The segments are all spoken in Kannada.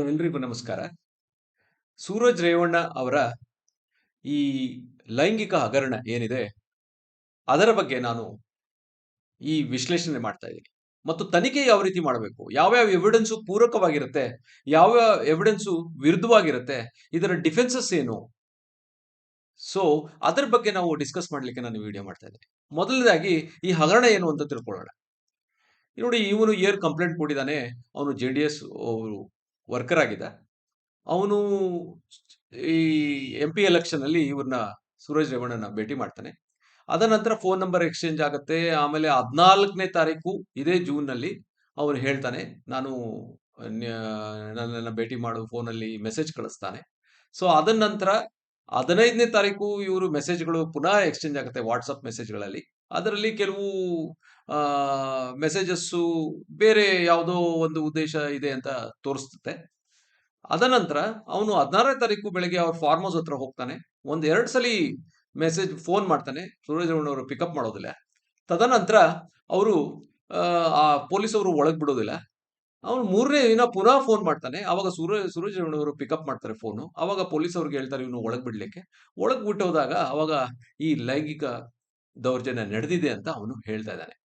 ಎಲ್ರಿಗೂ ನಮಸ್ಕಾರ. ಸೂರಜ್ ರೇವಣ್ಣ ಅವರ ಈ ಲೈಂಗಿಕ ಹಗರಣ ಏನಿದೆ, ಅದರ ಬಗ್ಗೆ ನಾನು ಈ ವಿಶ್ಲೇಷಣೆ ಮಾಡ್ತಾ ಇದ್ದೀನಿ. ಮತ್ತು ತನಿಖೆ ಯಾವ ರೀತಿ ಮಾಡಬೇಕು, ಯಾವ್ಯಾವ ಎವಿಡೆನ್ಸು ಪೂರಕವಾಗಿರುತ್ತೆ, ಯಾವ ಎವಿಡೆನ್ಸು ವಿರುದ್ಧವಾಗಿರುತ್ತೆ, ಇದರ ಡಿಫೆನ್ಸಸ್ ಏನು? ಸೊ ಅದರ ಬಗ್ಗೆ ನಾವು ಡಿಸ್ಕಸ್ ಮಾಡಲಿಕ್ಕೆ ನಾನು ವಿಡಿಯೋ ಮಾಡ್ತಾ ಇದ್ದೀನಿ. ಮೊದಲನೇದಾಗಿ ಈ ಹಗರಣ ಏನು ಅಂತ ತಿಳ್ಕೊಳ್ಳೋಣ. ನೋಡಿ, ಇವನು ಏರ್ ಕಂಪ್ಲೇಂಟ್ ಕೊಟ್ಟಿದ್ದಾನೆ, ಅವನು ಜೆ ಡಿ ಎಸ್ ವರ್ಕರ್ ಆಗಿದ್ದ. ಅವನು ಈ ಎಂ ಪಿ ಎಲೆಕ್ಷನ್ ಅಲ್ಲಿ ಇವ್ರನ್ನ ಸೂರಜ್ ರೇವಣ್ಣನ ಭೇಟಿ ಮಾಡ್ತಾನೆ. ಅದ ನಂತರ ಫೋನ್ ನಂಬರ್ ಎಕ್ಸ್ಚೇಂಜ್ ಆಗುತ್ತೆ. ಆಮೇಲೆ ಹದಿನಾಲ್ಕನೇ ತಾರೀಕು ಇದೇ ಜೂನ್ನಲ್ಲಿ ಅವನು ಹೇಳ್ತಾನೆ, ನಾನು ನನ್ನನ್ನು ಭೇಟಿ ಮಾಡು ಫೋನಲ್ಲಿ ಮೆಸೇಜ್ ಕಳಿಸ್ತಾನೆ. ಸೊ ಅದನ್ನ ನಂತರ ಹದಿನೈದನೇ ತಾರೀಕು ಇವರು ಮೆಸೇಜ್ಗಳು ಪುನಃ ಎಕ್ಸ್ಚೇಂಜ್ ಆಗುತ್ತೆ ವಾಟ್ಸಪ್ ಮೆಸೇಜ್ಗಳಲ್ಲಿ ಅದರಲ್ಲಿ ಕೆಲವು ಮೆಸೇಜಸ್ಸು ಬೇರೆ ಯಾವುದೋ ಒಂದು ಉದ್ದೇಶ ಇದೆ ಅಂತ ತೋರಿಸ್ತತೆ. ಅದನಂತರ ಅವನು ಹದಿನಾರನೇ ತಾರೀಕು ಬೆಳಗ್ಗೆ ಅವ್ರ ಫಾರ್ಮ್ ಹೌಸ್ ಹತ್ರ ಹೋಗ್ತಾನೆ. ಒಂದ್ ಎರಡು ಸಲ ಮೆಸೇಜ್ ಫೋನ್ ಮಾಡ್ತಾನೆ. ಅವರು ಪಿಕಪ್ ಮಾಡೋದಿಲ್ಲ. ತದನಂತರ ಅವರು, ಆ ಪೊಲೀಸ್ ಅವರು ಒಳಗ್ ಬಿಡೋದಿಲ್ಲ. ಅವನು ಮೂರನೇ ದಿನ ಪುನಃ ಫೋನ್ ಮಾಡ್ತಾನೆ. ಅವಾಗ ಸೂರ್ಯ ಅವರು ಪಿಕಪ್ ಮಾಡ್ತಾರೆ ಫೋನು. ಅವಾಗ ಪೊಲೀಸ್ ಅವ್ರಿಗೆ ಹೇಳ್ತಾರೆ ಇವನು ಒಳಗ್ ಬಿಡ್ಲಿಕ್ಕೆ. ಒಳಗ್ ಬಿಟ್ಟೋದಾಗ ಅವಾಗ ಈ ಲೈಂಗಿಕ ದೌರ್ಜನ್ಯ ನಡೆದಿದೆ ಅಂತ ಅವನು ಹೇಳ್ತಾ ಇದ್ದಾನೆ.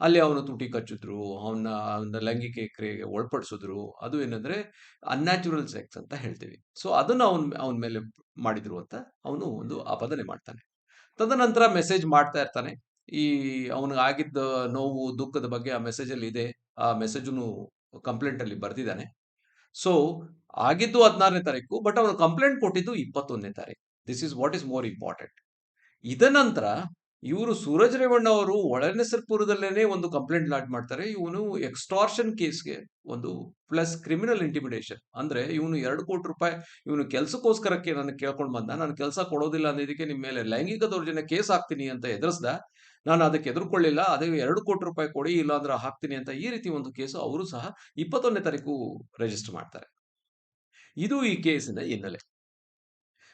ಅಲ್ಲಿ ಅವನು ತುಟಿ ಕಚ್ಚಿದ್ರು ಅವನ ಅವನ ಲೈಂಗಿಕ ಕ್ರಿಯೆಗೆ ಒಳಪಡಿಸಿದ್ರು. ಅದು ಏನಂದ್ರೆ ಅನ್ಯಾಚುರಲ್ ಸೆಕ್ಸ್ ಅಂತ ಹೇಳ್ತೀವಿ. ಸೊ ಅದನ್ನ ಅವನ್, ಅವನ ಮೇಲೆ ಮಾಡಿದ್ರು ಅಂತ ಅವನು ಒಂದು ಆಪಾದನೆ ಮಾಡ್ತಾನೆ. ತದನಂತರ ಮೆಸೇಜ್ ಮಾಡ್ತಾ ಇರ್ತಾನೆ. ಈ ಅವನಿಗೆ ಆಗಿದ್ದ ನೋವು, ದುಃಖದ ಬಗ್ಗೆ ಆ ಮೆಸೇಜ್ ಅಲ್ಲಿ ಇದೆ. ಆ ಮೆಸೇಜನ್ನು ಕಂಪ್ಲೇಂಟ್ ಅಲ್ಲಿ ಬರ್ದಿದ್ದಾನೆ. ಸೊ ಆಗಿದ್ದು ಹದಿನಾರನೇ ತಾರೀಕು ಬಟ್ ಅವನು ಕಂಪ್ಲೇಂಟ್ ಕೊಟ್ಟಿದ್ದು ಇಪ್ಪತ್ತೊಂದನೇ ತಾರೀಕು. This is what is more important ಇದನಂತರ ಇವರು ಸೂರಜ್ ರೇವಣ್ಣ ಅವರು ಒಳನೆಸರ್ಪುರದಲ್ಲೇನೆ ಒಂದು ಕಂಪ್ಲೇಂಟ್ ಲಾಟ್ ಮಾಡ್ತಾರೆ. ಇವನು ಎಕ್ಸ್ಟಾರ್ಷನ್ ಕೇಸ್ಗೆ ಒಂದು ಪ್ಲಸ್ ಕ್ರಿಮಿನಲ್ ಇಂಟಿಮಿಡೇಷನ್ ಅಂದ್ರೆ ಇವನು ಎರಡು ಕೋಟಿ ರೂಪಾಯಿ ಇವನು ಕೆಲಸಕ್ಕೋಸ್ಕರಕ್ಕೆ ನಾನು ಕೇಳ್ಕೊಂಡು ಬಂದ. ನಾನು ಕೆಲಸ ಕೊಡೋದಿಲ್ಲ ಅನ್ನೋದಕ್ಕೆ ನಿಮ್ಮ ಮೇಲೆ ಲೈಂಗಿಕ ದೌರ್ಜನ್ಯ ಕೇಸ್ ಹಾಕ್ತೀನಿ ಅಂತ ಎದುರಿಸ್ದ. ನಾನು ಅದಕ್ಕೆ ಎದುರುಕೊಳ್ಳಿಲ್ಲ. ಅದೇ ಎರಡು ಕೋಟಿ ರೂಪಾಯಿ ಕೊಡಿ ಇಲ್ಲ ಅಂದ್ರೆ ಹಾಕ್ತೀನಿ ಅಂತ ಈ ರೀತಿ ಒಂದು ಕೇಸು ಅವರು ಸಹ ಇಪ್ಪತ್ತೊಂದನೇ ತಾರೀಕು ರಿಜಿಸ್ಟರ್ ಮಾಡ್ತಾರೆ. ಇದು ಈ ಕೇಸಿನ ಹಿನ್ನೆಲೆ.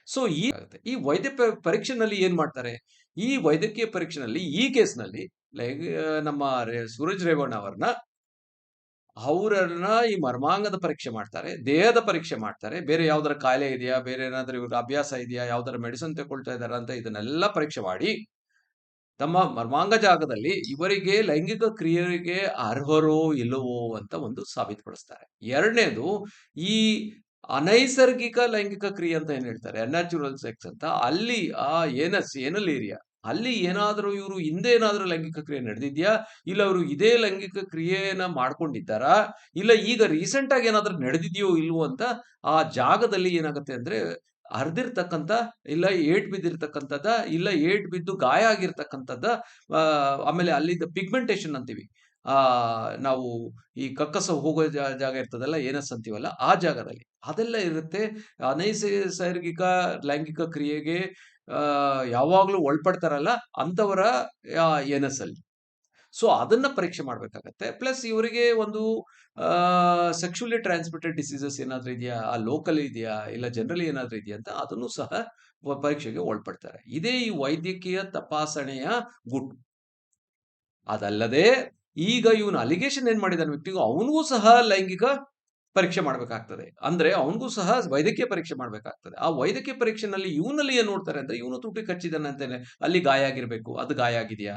ಸೊ ಈ ಆಗುತ್ತೆ. ಈ ವೈದ್ಯ ಪರೀಕ್ಷೆನಲ್ಲಿ ಏನ್ ಮಾಡ್ತಾರೆ? ಈ ವೈದ್ಯಕೀಯ ಪರೀಕ್ಷೆನಲ್ಲಿ ಈ ಕೇಸ್ನಲ್ಲಿ ಲೈಕ್ ನಮ್ಮ ಸೂರಜ್ ರೇವಣ್ಣ ಅವ್ರನ್ನ, ಅವರನ್ನ ಈ ಮರ್ಮಾಂಗದ ಪರೀಕ್ಷೆ ಮಾಡ್ತಾರೆ. ದೇಹದ ಪರೀಕ್ಷೆ ಮಾಡ್ತಾರೆ. ಬೇರೆ ಯಾವ್ದಾರ ಕಾಯಿಲೆ ಇದೆಯಾ? ಬೇರೆ ಏನಾದ್ರೂ ಇವ್ರಿಗೆ ಅಭ್ಯಾಸ ಇದೆಯಾ? ಯಾವ್ದಾರ ಮೆಡಿಸಿನ್ ತಗೊಳ್ತಾ ಇದಾರ ಅಂತ ಇದನ್ನೆಲ್ಲ ಪರೀಕ್ಷೆ ಮಾಡಿ, ತಮ್ಮ ಮರ್ಮಾಂಗ ಜಾಗದಲ್ಲಿ ಇವರಿಗೆ ಲೈಂಗಿಕ ಕ್ರಿಯೆಗೆ ಅರ್ಹರೋ ಇಲ್ಲವೋ ಅಂತ ಒಂದು ಸಾಬೀತುಪಡಿಸ್ತಾರೆ. ಎರಡನೇದು, ಈ ಅನೈಸರ್ಗಿಕ ಲೈಂಗಿಕ ಕ್ರಿಯೆ ಅಂತ ಏನ್ ಹೇಳ್ತಾರೆ? ಅನ್ಯಾಚುರಲ್ ಸೆಕ್ಸ್ ಅಂತ. ಅಲ್ಲಿ, ಆ, ಏನಸ್ ಏನಲ್ ಏರಿಯಾ? ಅಲ್ಲಿ ಏನಾದರೂ ಇವರು ಹಿಂದೆ ಏನಾದರೂ ಲೈಂಗಿಕ ಕ್ರಿಯೆ ನಡೆದಿದ್ಯಾ? ಇಲ್ಲ ಅವರು ಇದೇ ಲೈಂಗಿಕ ಕ್ರಿಯೆಯನ್ನ ಮಾಡ್ಕೊಂಡಿದ್ದಾರಾ? ಇಲ್ಲ ಈಗ ರೀಸೆಂಟ್ ಆಗಿ ಏನಾದ್ರೂ ನಡೆದಿದೆಯೋ ಇಲ್ವೋ ಅಂತ ಆ ಜಾಗದಲ್ಲಿ ಏನಾಗುತ್ತೆ ಅಂದ್ರೆ ಹರಿದಿರ್ತಕ್ಕಂಥ ಇಲ್ಲ ಏಟ್ ಬಿದ್ದಿರ್ತಕ್ಕಂಥದ್ದ ಇಲ್ಲ ಏಟ್ ಬಿದ್ದು ಗಾಯ ಆಗಿರ್ತಕ್ಕಂಥದ್ದ ಆಮೇಲೆ ಅಲ್ಲಿದ್ದ ಪಿಗ್ಮೆಂಟೇಶನ್ ಅಂತೀವಿ. ನಾವು ಈ ಕಕ್ಕಸ ಹೋಗೋ ಜಾಗ ಇರ್ತದಲ್ಲ ಏನಸ್ ಅಂತೀವಲ್ಲ ಆ ಜಾಗದಲ್ಲಿ. ಅದೆಲ್ಲ ಇರುತ್ತೆ. ಅನೈಸರ್ಗಿಕ, ಲೈಂಗಿಕ ಕ್ರಿಯೆಗೆ ಯಾವಾಗಲೂ ಒಳಪಡ್ತಾರಲ್ಲ, ಅಂತವರ ಏನಸ್ ಅಲ್ಲಿ ಸೊ, ಅದನ್ನ ಪರೀಕ್ಷೆ ಮಾಡ್ಬೇಕಾಗತ್ತೆ. ಪ್ಲಸ್ ಇವರಿಗೆ ಒಂದು ಸೆಕ್ಷುಲಿ ಟ್ರಾನ್ಸ್ಮಿಟೆಡ್ ಡಿಸೀಸಸ್ ಏನಾದ್ರೂ ಇದೆಯಾ, ಆ ಲೋಕಲ್ ಇದೆಯಾ, ಇಲ್ಲ ಜನರಲಿ ಏನಾದ್ರೂ ಇದೆಯಾ ಅಂತ ಅದನ್ನು ಸಹ ಪರೀಕ್ಷೆಗೆ ಒಳಪಡ್ತಾರೆ. ಇದೇ ಈ ವೈದ್ಯಕೀಯ ತಪಾಸಣೆಯ ಗುಟ್ಟು. ಅದಲ್ಲದೆ ಈಗ ಇವನು ಅಲಿಗೇಷನ್ ಏನ್ ಮಾಡಿದಾನೆ ವ್ಯಕ್ತಿಗೂ? ಅವನಿಗೂ ಸಹ ಲೈಂಗಿಕ ಪರೀಕ್ಷೆ ಮಾಡಬೇಕಾಗ್ತದೆ. ಅಂದ್ರೆ ಅವನಿಗೂ ಸಹ ವೈದ್ಯಕೀಯ ಪರೀಕ್ಷೆ ಮಾಡಬೇಕಾಗ್ತದೆ. ಆ ವೈದ್ಯಕೀಯ ಪರೀಕ್ಷೆನಲ್ಲಿ ಇವನಲ್ಲಿ ಏನ್ ನೋಡ್ತಾರೆ ಅಂದ್ರೆ ಇವನು ತುಟಿ ಕಚ್ಚಿದಾನೆ ಅಂತಾನೆ. ಅಲ್ಲಿ ಗಾಯ ಆಗಿರ್ಬೇಕು. ಅದು ಗಾಯ ಆಗಿದೆಯಾ?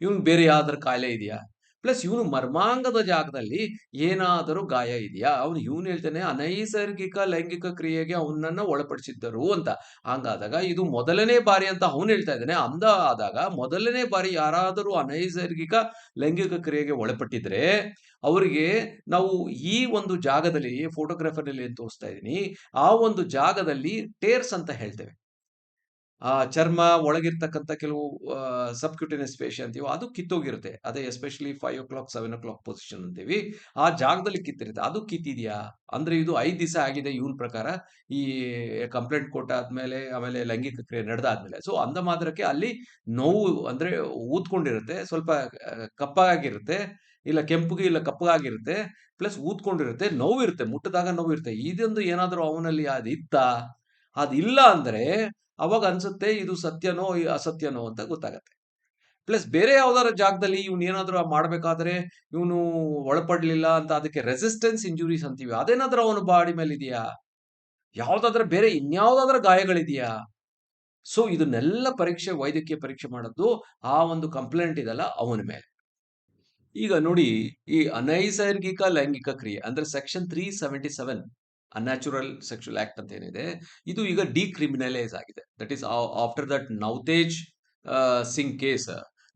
ಇವನು ಬೇರೆ ಯಾವ್ದಾರ ಕಾಯಿಲೆ ಇದೆಯಾ? ಪ್ಲಸ್ ಇವನು ಮರ್ಮಾಂಗದ ಜಾಗದಲ್ಲಿ ಏನಾದರೂ ಗಾಯ ಇದೆಯಾ? ಅವನು ಇವನು ಹೇಳ್ತಾನೆ, ಅನೈಸರ್ಗಿಕ ಲೈಂಗಿಕ ಕ್ರಿಯೆಗೆ ಅವನನ್ನ ಒಳಪಡಿಸಿದ್ದರು ಅಂತ. ಹಂಗಾದಾಗ ಇದು ಮೊದಲನೇ ಬಾರಿ ಅಂತ ಅವನು ಹೇಳ್ತಾ ಇದ್ದಾನೆ. ಅಂದ ಆದಾಗ ಮೊದಲನೇ ಬಾರಿ ಯಾರಾದರೂ ಅನೈಸರ್ಗಿಕ ಲೈಂಗಿಕ ಕ್ರಿಯೆಗೆ ಒಳಪಟ್ಟಿದ್ರೆ, ಅವರಿಗೆ ನಾವು ಈ ಒಂದು ಜಾಗದಲ್ಲಿ ಫೋಟೋಗ್ರಾಫರ್ನಲ್ಲಿ ಏನು ತೋರಿಸ್ತಾ ಇದ್ದೀನಿ, ಆ ಒಂದು ಜಾಗದಲ್ಲಿ ಟೇರ್ಸ್ ಅಂತ ಹೇಳ್ತೇವೆ. ಆ ಚರ್ಮ ಒಳಗಿರ್ತಕ್ಕಂಥ ಕೆಲವು ಸಬ್ಕ್ಯೂಟಿನಸ್ ಪೇಶಿ ಅಂತೀವಿ ಅದು ಕಿತ್ತೋಗಿರುತ್ತೆ. ಅದೇ especially five o'clock seven o'clock position ಅಂತೀವಿ. ಆ ಜಾಗದಲ್ಲಿ ಕಿತ್ತಿರುತ್ತೆ. ಅದು ಕಿತ್ತಿದೆಯಾ? ಅಂದ್ರೆ ಇದು ಐದು ದಿವಸ ಆಗಿದೆ ಇವನ್ ಪ್ರಕಾರ. ಈ ಕಂಪ್ಲೇಂಟ್ ಕೊಟ್ಟಾದ್ಮೇಲೆ ಆಮೇಲೆ ಲೈಂಗಿಕ ಕ್ರಿಯೆ ನಡೆದಾದ್ಮೇಲೆ. ಸೊ ಅಂದ ಮಾತ್ರಕ್ಕೆ ಅಲ್ಲಿ ನೋವು ಅಂದ್ರೆ ಊದ್ಕೊಂಡಿರುತ್ತೆ. ಸ್ವಲ್ಪ ಕಪ್ಪಾಗಿರುತ್ತೆ. ಇಲ್ಲ ಕೆಂಪುಗೆ, ಇಲ್ಲ ಕಪ್ಪಗಾಗಿರುತ್ತೆ. ಪ್ಲಸ್ ಊದ್ಕೊಂಡಿರುತ್ತೆ. ನೋವಿರುತ್ತೆ. ಮುಟ್ಟದಾಗ ನೋವಿರುತ್ತೆ. ಇದೊಂದು ಏನಾದರೂ ಅವನಲ್ಲಿ ಅದಿತ್ತ? ಅದಿಲ್ಲ ಅಂದ್ರೆ ಅವಾಗ ಅನ್ಸುತ್ತೆ ಇದು ಸತ್ಯನೋ ಅಸತ್ಯನೋ ಅಂತ ಗೊತ್ತಾಗತ್ತೆ. ಪ್ಲಸ್ ಬೇರೆ ಯಾವ್ದಾರ ಜಾಗದಲ್ಲಿ ಇವ್ನು ಏನಾದ್ರು ಮಾಡ್ಬೇಕಾದ್ರೆ ಇವನು ಒಳಪಡ್ಲಿಲ್ಲ ಅಂತ ಅದಕ್ಕೆ ರೆಸಿಸ್ಟೆನ್ಸ್ ಇಂಜುರೀಸ್ ಅಂತೀವಿ. ಅದೇನಾದ್ರೂ ಅವನ ಬಾಡಿ ಮೇಲೆ ಇದೆಯಾ ಯಾವ್ದಾದ್ರ ಬೇರೆ ಇನ್ಯಾವ್ದಾದ್ರ ಗಾಯಗಳಿದೆಯಾ? ಸೊ ಇದನ್ನೆಲ್ಲ ಪರೀಕ್ಷೆ, ವೈದ್ಯಕೀಯ ಪರೀಕ್ಷೆ ಮಾಡೋದು ಆ ಒಂದು ಕಂಪ್ಲೇಂಟ್ ಇದೆಲ್ಲ ಅವನ ಮೇಲೆ. ಈಗ ನೋಡಿ ಈ ಅನೈಸರ್ಗಿಕ ಲೈಂಗಿಕ ಕ್ರಿಯೆ ಅಂದ್ರೆ section three seventy seven unnatural sexual act ಅಂತ ಏನಿದೆ ಇದು ಈಗ ಡಿಕ್ರಿಮಿನಲೈಸ್ ಆಗಿದೆ. That is after that Navtej Singh case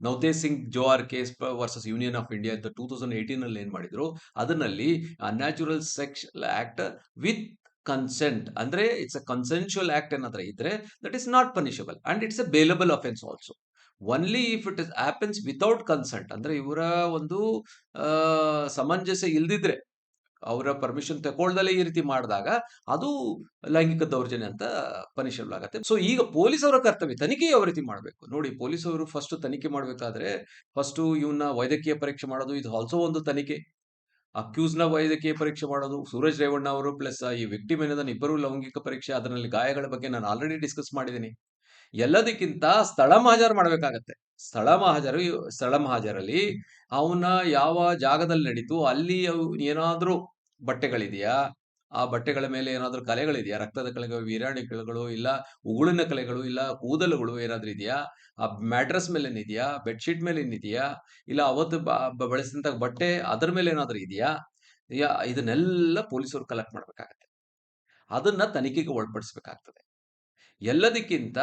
Navtej Singh Johar case versus Union of India ಅಂತ ಟೂ ತೌಸಂಡ್ ಏಯ್ಟೀನ್ ಅಲ್ಲಿ ಏನ್ ಮಾಡಿದ್ರು, ಅದರಲ್ಲಿ unnatural sexual act with consent ಅಂದ್ರೆ ಇಟ್ಸ್ ಅ ಕನ್ಸೆನ್ಶುವಲ್ ಆಕ್ಟ್ ಏನಾದ್ರೆ ಇದ್ರೆ that is not punishable and it's a bailable offence also only if it is happens without consent ಅಂದ್ರೆ ಇವರ ಒಂದು ಸಮಂಜಸ ಇಲ್ದಿದ್ರೆ ಅವರ ಪರ್ಮಿಷನ್ ತಗೊಳ್ದಲೇ ಈ ರೀತಿ ಮಾಡಿದಾಗ ಅದು ಲೈಂಗಿಕ ದೌರ್ಜನ್ಯ ಅಂತ ಪನಿಷಬಲ್ ಆಗುತ್ತೆ. ಸೊ ಈಗ ಪೊಲೀಸ್ ಅವರ ಕರ್ತವ್ಯ, ತನಿಖೆ ಯಾವ ರೀತಿ ಮಾಡಬೇಕು? ನೋಡಿ ಪೊಲೀಸ್ ಅವರು ಫಸ್ಟ್ ತನಿಖೆ ಮಾಡಬೇಕಾದ್ರೆ ಫಸ್ಟ್ ಇವನ್ನ ವೈದ್ಯಕೀಯ ಪರೀಕ್ಷೆ ಮಾಡೋದು, ಇದು ಆಲ್ಸೋ ಒಂದು ತನಿಖೆ. ಅಕ್ಯೂಸ್ನ ವೈದ್ಯಕೀಯ ಪರೀಕ್ಷೆ ಮಾಡೋದು, ಸೂರಜ್ ರೇವಣ್ಣ ಅವರು ಪ್ಲಸ್ ಈ ವಿಕ್ಟಿಮ್ ಮೇಲಿನ ಇಬ್ಬರು ಲೈಂಗಿಕ ಪರೀಕ್ಷೆ, ಅದರಲ್ಲಿ ಗಾಯಗಳ ಬಗ್ಗೆ ನಾನು ಆಲ್ರೆಡಿ ಡಿಸ್ಕಸ್ ಮಾಡಿದ್ದೀನಿ. ಎಲ್ಲದಕ್ಕಿಂತ ಸ್ಥಳ ಮಹಾಜಾರು ಮಾಡಬೇಕಾಗತ್ತೆ. ಸ್ಥಳ ಮಹಾಜರು ಸ್ಥಳ ಮಹಾಜರಲ್ಲಿ ಅವನ ಯಾವ ಜಾಗದಲ್ಲಿ ನಡೀತು, ಅಲ್ಲಿ ಏನಾದ್ರೂ ಬಟ್ಟೆಗಳಿದೆಯಾ? ಆ ಬಟ್ಟೆಗಳ ಮೇಲೆ ಏನಾದ್ರೂ ಕಲೆಗಳಿದೆಯಾ? ರಕ್ತದ ಕಲೆಗಳು, ವೀರಾಣಿ ಕಲೆಗಳು, ಇಲ್ಲ ಉಗುಳಿನ ಕಲೆಗಳು, ಇಲ್ಲ ಕೂದಲುಗಳು ಏನಾದರೂ ಇದೆಯಾ? ಆ ಮ್ಯಾಟ್ರಸ್ ಮೇಲೆ ಏನಿದೆಯಾ? ಬೆಡ್ಶೀಟ್ ಮೇಲೆ ಏನಿದೆಯಾ? ಇಲ್ಲ ಅವತ್ತು ಬ- ಬ- ಬಳಸಿದಂತ ಬಟ್ಟೆ ಅದರ ಮೇಲೆ ಏನಾದರೂ ಇದೆಯಾ? ಇದನ್ನೆಲ್ಲ ಪೊಲೀಸರು ಕಲೆಕ್ಟ್ ಮಾಡ್ಬೇಕಾಗತ್ತೆ. ಅದನ್ನ ತನಿಖೆಗೆ ಒಳಪಡಿಸಬೇಕಾಗ್ತದೆ. ಎಲ್ಲದಕ್ಕಿಂತ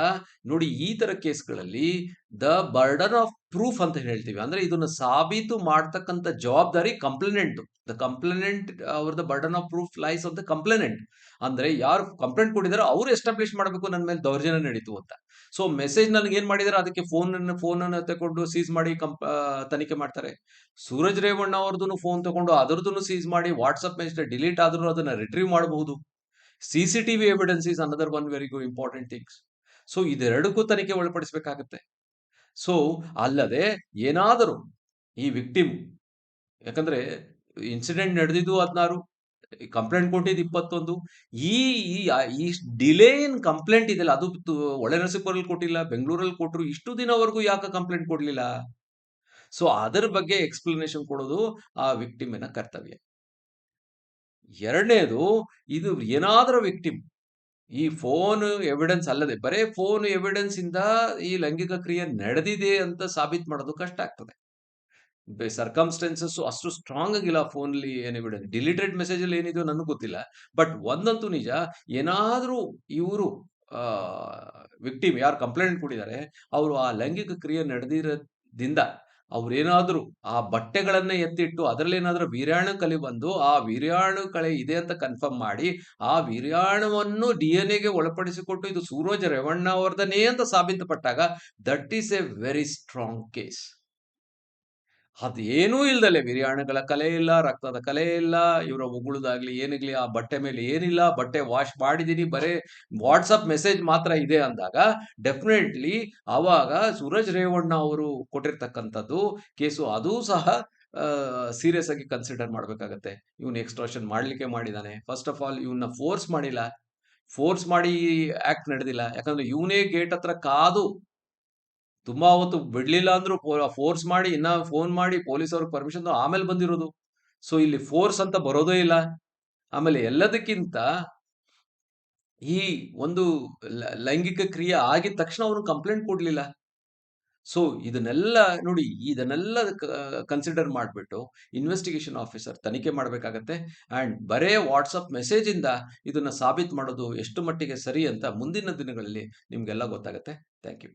ನೋಡಿ ಈ ತರ ಕೇಸ್ಗಳಲ್ಲಿ ದ ಬರ್ಡನ್ ಆಫ್ ಪ್ರೂಫ್ ಅಂತ ಹೇಳ್ತೀವಿ. ಅಂದ್ರೆ ಇದನ್ನ ಸಾಬೀತು ಮಾಡ್ತಕ್ಕಂಥ ಜವಾಬ್ದಾರಿ ಕಂಪ್ಲೇನೆಂಟ್. ದ ಕಂಪ್ಲೇನೆಂಟ್, ಅವ್ರ the burden of proof lies of the complainant. ಅಂದ್ರೆ ಯಾರು ಕಂಪ್ಲೇಂಟ್ ಕೊಟ್ಟಿದ್ದಾರೆ ಅವ್ರು ಎಸ್ಟಾಬ್ಲಿಷ್ ಮಾಡಬೇಕು ನನ್ನ ಮೇಲೆ ದೌರ್ಜನ್ಯ ನಡೀತು ಅಂತ. ಸೊ ಮೆಸೇಜ್ ನನಗೆ ಏನ್ ಮಾಡಿದಾರೆ ಅದಕ್ಕೆ ಫೋನ್ ಫೋನ್ ಅನ್ನು ತಗೊಂಡು ಸೀಸ್ ಮಾಡಿ ಕಂಪ್ ತನಿಖೆ ಮಾಡ್ತಾರೆ. ಸೂರಜ್ ರೇವಣ್ಣ ಅವ್ರದ್ದು ಫೋನ್ ತಗೊಂಡು ಅದರದ್ದು ಸೀಸ್ ಮಾಡಿ ವಾಟ್ಸಪ್ ಮೆಸೇಜ್ ಡಿಲೀಟ್ ಆದ್ರೂ ಅದನ್ನ ರಿಟ್ರೀವ್ ಮಾಡಬಹುದು. C C TV evidence is another one very important things so ಇದೆರಡಕ್ಕೂ ತನಿಖೆ ಒಳಪಡಿಸಬೇಕಾಗತ್ತೆ. ಸೊ ಅಲ್ಲದೆ ಏನಾದರೂ ಈ ವಿಕ್ಟಿಮ್ ಯಾಕಂದ್ರೆ ಇನ್ಸಿಡೆಂಟ್ ನಡೆದಿದ್ದು ಹದಿನಾರು ಕಂಪ್ಲೇಂಟ್ ಕೊಟ್ಟಿದ್ದು ಇಪ್ಪತ್ತೊಂದು, ಈ, ಈ- ಈ ಡಿಲೇ ಇನ್ ಕಂಪ್ಲೇಂಟ್ ಇದೆಯಲ್ಲ, ಅದು ಒಳ್ಳೆ ಒಳನರಸೀಪುರಲ್ಲಿ ಕೊಟ್ಟಿಲ್ಲ ಬೆಂಗಳೂರಲ್ಲಿ ಕೊಟ್ಟರು ಇಷ್ಟು ದಿನವರೆಗೂ ಯಾಕೆ ಕಂಪ್ಲೇಂಟ್ ಕೊಡಲಿಲ್ಲ? ಸೊ ಅದರ ಬಗ್ಗೆ ಎಕ್ಸ್ಪ್ಲನೇಷನ್ ಕೊಡೋದು ಆ ವಿಕ್ಟಿಮಿನ ಕರ್ತವ್ಯ. ಎರಡನೇದು ಇದು ಏನಾದರೂ ವಿಕ್ಟಿಮ್ ಈ ಫೋನ್ ಎವಿಡೆನ್ಸ್ ಅಲ್ಲದೆ, ಬರೇ ಫೋನ್ ಎವಿಡೆನ್ಸ್ ಇಂದ ಈ ಲೈಂಗಿಕ ಕ್ರಿಯೆ ನಡೆದಿದೆ ಅಂತ ಸಾಬೀತ್ ಮಾಡೋದು ಕಷ್ಟ ಆಗ್ತದೆ. ಸರ್ಕಮ್ಸ್ಟೆನ್ಸಸ್ ಅಷ್ಟು ಸ್ಟ್ರಾಂಗ್ ಆಗಿಲ್ಲ ಫೋನ್ಲಿ ಏನ್ ಎವಿಡೆನ್ಸ್ ಡಿಲೀಟೆಡ್ ಮೆಸೇಜ್ ಅಲ್ಲಿ ಏನಿದೆಯೋ ನನಗೆ ಗೊತ್ತಿಲ್ಲ. ಬಟ್ ಒಂದಂತೂ ನಿಜ, ಏನಾದರೂ ಇವರು ವಿಕ್ಟಿಮ್ ಯಾರು ಕಂಪ್ಲೇಂಟ್ ಕೊಟ್ಟಿದ್ದಾರೆ, ಅವರು ಆ ಲೈಂಗಿಕ ಕ್ರಿಯೆ ನಡೆದಿರೋದ್ರಿಂದ ಅವ್ರೇನಾದ್ರೂ ಆ ಬಟ್ಟೆಗಳನ್ನ ಎತ್ತಿಟ್ಟು ಅದರಲ್ಲಿ ಏನಾದ್ರೂ ವೀರ್ಯಾಣು ಕಲೆ ಬಂದು ಆ ವೀರ್ಯಾಣು ಕಳೆ ಇದೆ ಅಂತ ಕನ್ಫರ್ಮ್ ಮಾಡಿ ಆ ವೀರ್ಯಾಣುವನ್ನು ಡಿ ಎನ್ ಎಗೆ ಒಳಪಡಿಸಿಕೊಟ್ಟು ಇದು ಸೂರ್ಯ ರೇವಣ್ಣ ಅವರದನೇ ಅಂತ ಸಾಬೀತುಪಟ್ಟಾಗ that is a very strong case ಅದೇನೂ ಇಲ್ದಲೆ ವಿರಿಯಾಣಗಳ ಕಲೆ ಇಲ್ಲ, ರಕ್ತದ ಕಲೆ ಇಲ್ಲ, ಇವರ ಉಗುಳುದಾಗ್ಲಿ, ಏನಿಗ್ಲಿ, ಆ ಬಟ್ಟೆ ಮೇಲೆ ಏನಿಲ್ಲ, ಬಟ್ಟೆ ವಾಶ್ ಮಾಡಿದೀನಿ, ಬರೇ ವಾಟ್ಸಪ್ ಮೆಸೇಜ್ ಮಾತ್ರ ಇದೆ ಅಂದಾಗ ಡೆಫಿನೆಟ್ಲಿ ಆವಾಗ ಸೂರಜ್ ರೇವಣ್ಣ ಅವರು ಕೊಟ್ಟಿರ್ತಕ್ಕಂಥದ್ದು ಕೇಸು ಅದೂ ಸಹ ಸೀರಿಯಸ್ ಆಗಿ ಕನ್ಸಿಡರ್ ಮಾಡ್ಬೇಕಾಗತ್ತೆ. ಇವನ್ ಎಕ್ಸ್ಟ್ರಾಷನ್ ಮಾಡ್ಲಿಕ್ಕೆ ಮಾಡಿದಾನೆ. ಫಸ್ಟ್ ಆಫ್ ಆಲ್ ಇವನ್ನ ಫೋರ್ಸ್ ಮಾಡಿಲ್ಲ. ಫೋರ್ಸ್ ಮಾಡಿ ಆಕ್ಟ್ ನಡೆದಿಲ್ಲ. ಯಾಕಂದ್ರೆ ಇವನೇ ಗೇಟ್ ಹತ್ರ ಕಾದು ತುಂಬಾ ಅವತ್ತು ಬಿಡ್ಲಿಲ್ಲ ಅಂದ್ರೂ ಫೋರ್ಸ್ ಮಾಡಿ, ಇನ್ನ ಫೋನ್ ಮಾಡಿ ಪೊಲೀಸ್ ಅವ್ರಿಗೆ ಪರ್ಮಿಷನ್ ಆಮೇಲೆ ಬಂದಿರೋದು. ಸೊ ಇಲ್ಲಿ ಫೋರ್ಸ್ ಅಂತ ಬರೋದೇ ಇಲ್ಲ. ಆಮೇಲೆ ಎಲ್ಲದಕ್ಕಿಂತ ಈ ಒಂದು ಲೈಂಗಿಕ ಕ್ರಿಯೆ ಆಗಿದ ತಕ್ಷಣ ಅವನು ಕಂಪ್ಲೇಂಟ್ ಕೊಡ್ಲಿಲ್ಲ. ಸೊ ಇದನ್ನೆಲ್ಲ ನೋಡಿ, ಇದನ್ನೆಲ್ಲ ಕನ್ಸಿಡರ್ ಮಾಡಿಬಿಟ್ಟು ಇನ್ವೆಸ್ಟಿಗೇಷನ್ ಆಫೀಸರ್ ತನಿಖೆ ಮಾಡಬೇಕಾಗತ್ತೆ. ಅಂಡ್ ಬರೇ ವಾಟ್ಸಪ್ ಮೆಸೇಜ್ ಇಂದ ಇದನ್ನ ಸಾಬೀತ್ ಮಾಡೋದು ಎಷ್ಟು ಮಟ್ಟಿಗೆ ಸರಿ ಅಂತ ಮುಂದಿನ ದಿನಗಳಲ್ಲಿ ನಿಮ್ಗೆಲ್ಲ ಗೊತ್ತಾಗತ್ತೆ. Thank you